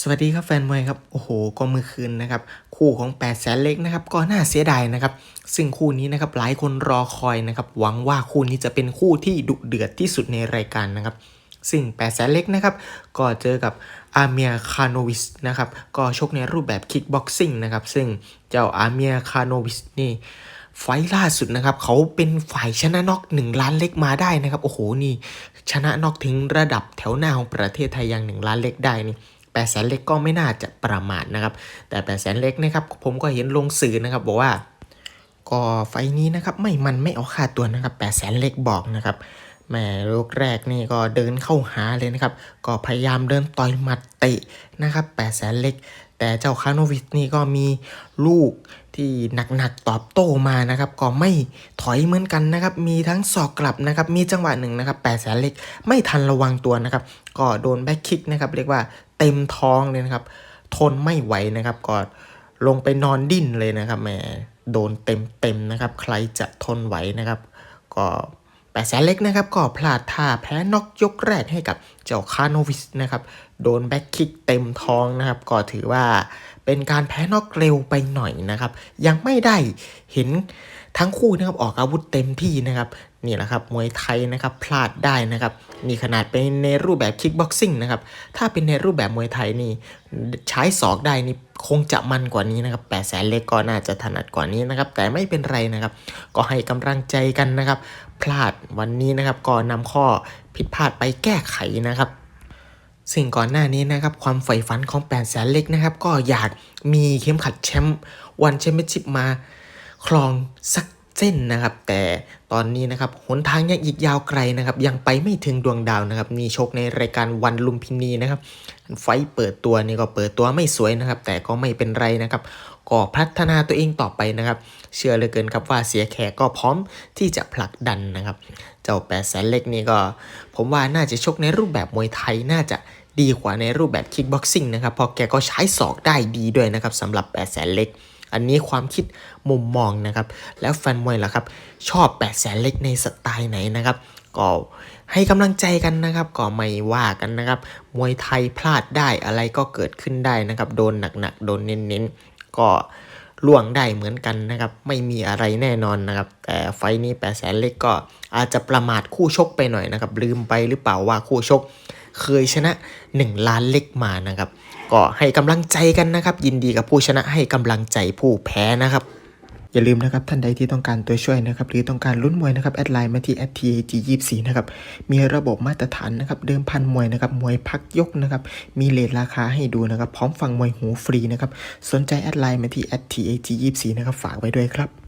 สวัสดีครับแฟนมวยครับโอ้โหก็เมื่อคืนนะครับคู่ของ8ปดแสนเล็กนะครับก็น่าเสียดายนะครับซึ่งคู่นี้นะครับหลายคนรอคอยนะครับหวังว่าคู่นี้จะเป็นคู่ที่ดุเดือดที่สุดในรายการนะครับซึ่ง8ปดแสนเล็กนะครับก็เจอกับอาเมียคาโนวิสนะครับก็ชกในรูปแบบคิกบ็อกซิ่งนะครับซึ่งเจ้าอาเมียคาโนวิสนี่ไฟล่าสุดนะครับเขาเป็นฝ่ายชนะน็อกหนึ่งล้านเล็กมาได้นะครับโอ้โหนี่ชนะน็อกถึงระดับแถวหน้าของประเทศไทยอย่างหนึ่งล้านเล็กได้นี่ แปดแสนเล็กก็ไม่น่าจะประมาทนะครับ แต่แปดแสนเล็กนะครับ ผมก็เห็นลงสื่อนะครับบอกว่า ก็ไฟนี้นะครับไม่มันไม่เอาค่าตัวนะครับแปดแสนเล็กบอกนะครับแหม่ลูกแรกนี่ก็เดินเข้าหาเลยนะครับ ก็พยายามเดินต่อยหมัดเตะนะครับแปดแสนเล็ก แต่เจ้าคาโนวิชนี่ก็มีลูกที่หนักๆตอบโต้มานะครับ ก็ไม่ถอยเหมือนกันนะครับ มีทั้งศอกกลับนะครับ มีจังหวะหนึ่งนะครับแปดแสนเล็กไม่ทันระวังตัวนะครับ ก็โดนแบ็คคิกนะครับ เรียกว่า เต็มท้องเลยนะครับ ทนไม่ไหวนะครับก็ลงไปนอนดิ้นเลยนะครับแหมโดนเต็มเต็มๆนะครับ ใครจะทนไหวนะครับ ก็แปดแสนเล็กนะครับ ก็พลาดท่าแพ้น็อกยกแรกให้กับเจ้าคาโนวิสนะครับ โดนแบ็คคิกเต็มท้องนะครับ ก็ถือว่าเป็นการแพ้น็อกเร็วไปหน่อยนะครับ ยังไม่ได้เห็นทั้งคู่นะครับออกอาวุธเต็มที่นะครับ นี่แหละครับมวยไทยนะครับพลาดได้นะครับนี่ขนาดเป็นในรูปแบบคิกบ็อกซิ่งนะครับถ้าเป็นในรูปแบบมวยไทยนี่ใช้ศอกได้นี่คงจะมันกว่านี้นะครับแปดแสนเล็กก็น่าจะถนัดกว่านี้นะครับแต่ไม่เป็นไรนะครับก็ให้กำลังใจกันนะครับ พลาดวันนี้นะครับก็นำข้อผิดพลาดไปแก้ไขนะครับซึ่งก่อนหน้านี้นะครับความใฝ่ฝันของ8แสนเล็กนะครับก็อยากมีเข็มขัดแชมป์วันแชมเปี้ยนชิพมาครองสัก เส้นนะครับ แต่ตอนนี้นะครับหนทางยังอีกยาวไกลนะครับ ยังไปไม่ถึงดวงดาวนะครับมีชกในรายการวันลุมพินีนะครับ ไฟเปิดตัวนี่ก็เปิดตัวไม่สวยนะครับ แต่ก็ไม่เป็นไรนะครับก็พัฒนาตัวเองต่อไปนะครับ เชื่อเหลือเกินครับว่าเสียแขกก็พร้อมที่จะผลักดันนะครับ เจ้าแปดแสนเล็กนี่ก็ ผมว่าน่าจะชกในรูปแบบมวยไทยน่าจะดีกว่าในรูปแบบคิกบ็อกซิ่งนะครับเพราะแกก็ใช้ศอกได้ดีด้วยนะครับสำหรับ8 0 0แสนเล็ก อันนี้ความคิดมุมมองนะครับ แล้วแฟนมวยล่ะครับ ชอบ8 0 0แสนเล็กในสไตล์ไหนนะครับ ก็ให้กำลังใจกันนะครับ ก็ไม่ว่ากันนะครับ มวยไทยพลาดได้อะไรก็เกิดขึ้นได้นะครับ โดนหนักๆ โดนเน้นๆ ก็ล่วงได้เหมือนกันนะครับ ไม่มีอะไรแน่นอนนะครับ แต่ไฟล์นี้8 0 0แสนเล็กก็อาจจะประมาทคู่ชกไปหน่อยนะครับ ลืมไปหรือเปล่าว่าคู่ชก เคยชนะ 1 ล้านเล็กมานะครับ ก็ให้กำลังใจกันนะครับ ยินดีกับผู้ชนะให้กำลังใจผู้แพ้นะครับอย่าลืมนะครับท่านใดที่ต้องการตัวช่วยนะครับหรือต้องการลุ้นมวยนะครับแอดไลน์มาที่ @tag24 นะครับมีระบบมาตรฐานนะครับเดิมพันมวยนะครับมวยพักยกนะครับมีเลทราคาให้ดูนะครับพร้อมฟังมวยหูฟรีนะครับสนใจแอดไลน์มาที่ @tag24 นะครับฝากไว้ด้วยครับ